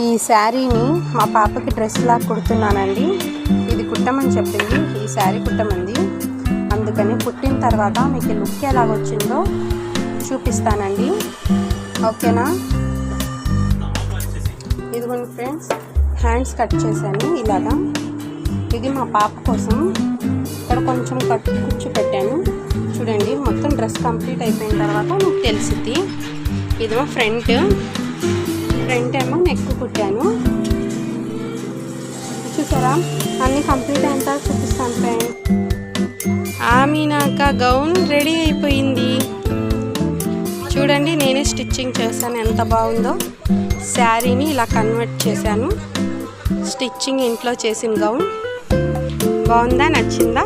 ఈ శారీని మా పాపకి డ్రెస్ లాగా కుడుతున్నానండి. ఇది కుట్టమని చెప్పింది. ఈ శారీ కుట్టమంది. అందుకని కుట్టిన తర్వాత మీకు లుక్ ఎలాగొచ్చిందో చూపిస్తానండి. ఓకేనా? ఇదిగోండి ఫ్రెండ్స్ హ్యాండ్స్ కట్ చేశాను ఇలాగా. ఇది మా పాప కోసం ఇక్కడ కొంచెం కట్ కుచ్చు పెట్టాను. చూడండి మొత్తం డ్రెస్ కంప్లీట్ అయిపోయిన తర్వాత మీకు తెలిసిద్ది ఇది మా ఫ్రంట్. ఫ్రంట్ ఏమో నెక్ కుట్టాను. చూసారా? అన్నీ కంప్లీట్ అంతా చూపిస్తాను ఫ్రెండ్. ఆమీనాక గౌన్ రెడీ అయిపోయింది. చూడండి నేనే స్టిచ్చింగ్ చేశాను. ఎంత బాగుందో. శారీని ఇలా కన్వర్ట్ చేశాను. స్టిచ్చింగ్ ఇంట్లో చేసిన గౌన్. బాగుందా? నచ్చిందా?